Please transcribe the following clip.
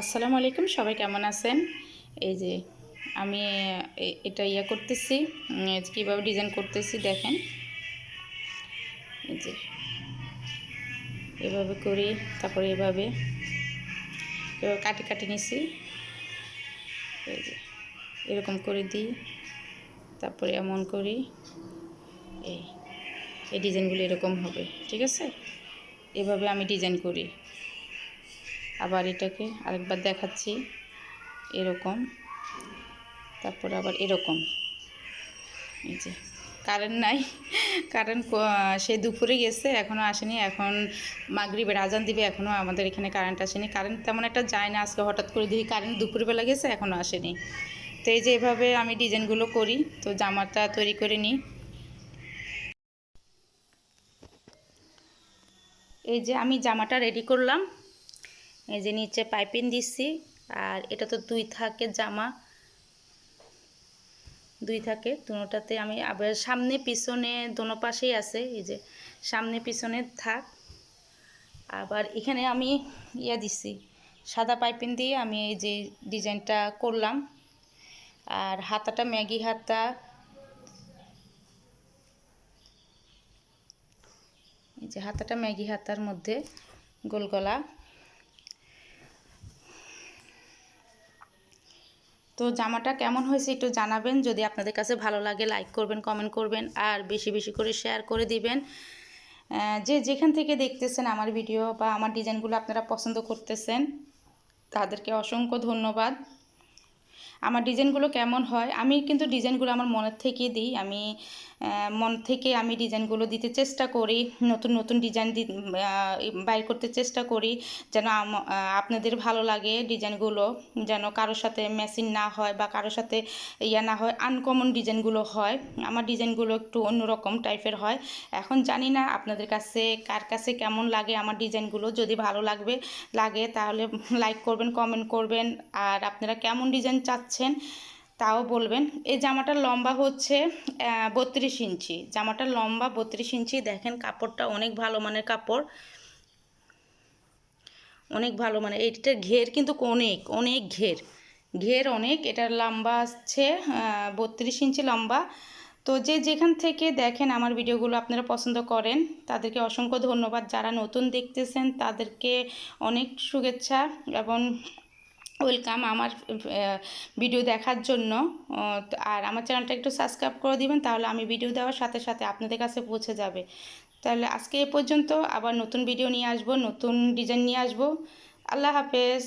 আসসালামু আলাইকুম, সবাই কেমন আছেন? এই যে আমি এটা ইয়া করতেছি কীভাবে ডিজাইন করতেছি দেখেন। এই যে এভাবে করি, তারপরে এভাবে এভাবে কাটি কাটি নিছি। এই যে এরকম করে দিই, তারপরে এমন করি, এই এই ডিজাইনগুলো এরকম হবে, ঠিক আছে? এভাবে আমি ডিজাইন করি। আবার এটাকে আরেকবার দেখাচ্ছি। এরকম। তারপর আবার এরকম। এই যে কারেন্ট নাই। কারেন্ট সে দুপুরে গেছে এখনও আসেনি। এখন মাগরিবের আজান দিবে এখনও আমাদের এখানে কারেন্ট আসেনি। কারেন্ট তেমন একটা যায় না আজকে। হঠাৎ করে দেখি কারেন্ট দুপুরবেলা গেছে এখনও আসেনি। তো এই যে এভাবে আমি ডিজাইনগুলো করি, তো জামাটা তৈরি করে নিই। এই যে আমি জামাটা রেডি করলাম। এই যে নিচে পাইপিং দিচ্ছি, আর এটা তো দুই থাকে জামা। দুই থাকে, দুটাতে আমি আবার সামনে পিছনে দোনো পাশেই আছে, এই যে সামনে পিছনে থাক। আবার এখানে আমি ইয়া দিছি সাদা পাইপিং দিয়ে আমি এই যে ডিজাইনটা করলাম। আর হাতাটা, ম্যাগি হাতা। এই যে হাতাটা, ম্যাগি হাতার মধ্যে গোল। তো জামাটা কেমন হয়েছে একটু জানাবেন। যদি আপনাদের কাছে ভালো লাগে লাইক করবেন কমেন্ট করবেন, আর বেশি বেশি করে শেয়ার করে দিবেন। যে যেখান থেকে দেখতেছেন আমার ভিডিও বা আমার ডিজাইনগুলো আপনারা পছন্দ করতেছেন, তাদেরকে অসংখ্য ধন্যবাদ। আমার ডিজাইনগুলো কেমন হয়, আমি কিন্তু ডিজাইনগুলো আমার মনের থেকে দিই। আমি মন থেকে আমি ডিজাইনগুলো দিতে চেষ্টা করি, নতুন নতুন ডিজাইন বাইর করতে চেষ্টা করি, যেন আপনাদের ভালো লাগে ডিজাইনগুলো, যেন কারোর সাথে মেশিন না হয় বা কারোর সাথে ইয়া না হয় আনকমন ডিজাইনগুলো হয়। আমার ডিজাইনগুলো একটু অন্যরকম টাইপের হয়। এখন জানি না আপনাদের কাছে কার কাছে কেমন লাগে আমার ডিজাইনগুলো, যদি ভালো লাগবে, লাগে তাহলে লাইক করবেন কমেন্ট করবেন, আর আপনারা কেমন ডিজাইন চাচ্ছেন তাও বলবেন। এই জামাটার লম্বা হচ্ছে বত্রিশ ইঞ্চি। জামাটার লম্বা বত্রিশ ইঞ্চি, দেখেন কাপড়টা অনেক ভালো মানের কাপড়। অনেক ভালো মানে এটার ঘের কিন্তু অনেক অনেক ঘের। ঘের অনেক এটার লম্বা আসছে বত্রিশ ইঞ্চি লম্বা। তো যে যেখান থেকে দেখেন আমার ভিডিওগুলো আপনারা পছন্দ করেন, তাদেরকে অসংখ্য ধন্যবাদ। যারা নতুন দেখতেছেন, তাদেরকে অনেক শুভেচ্ছা এবং ওয়েলকাম আমার ভিডিও দেখার জন্য। আর আমার চ্যানেলটা একটু সাবস্ক্রাইব করে দিবেন, তাহলে আমি ভিডিও দেওয়ার সাথে সাথে আপনাদের কাছে পৌঁছে যাবে। তাহলে আজকে এ পর্যন্ত আবার নতুন ভিডিও নিয়ে আসব, নতুন ডিজাইন নিয়ে আসব। আল্লাহ হাফেজ।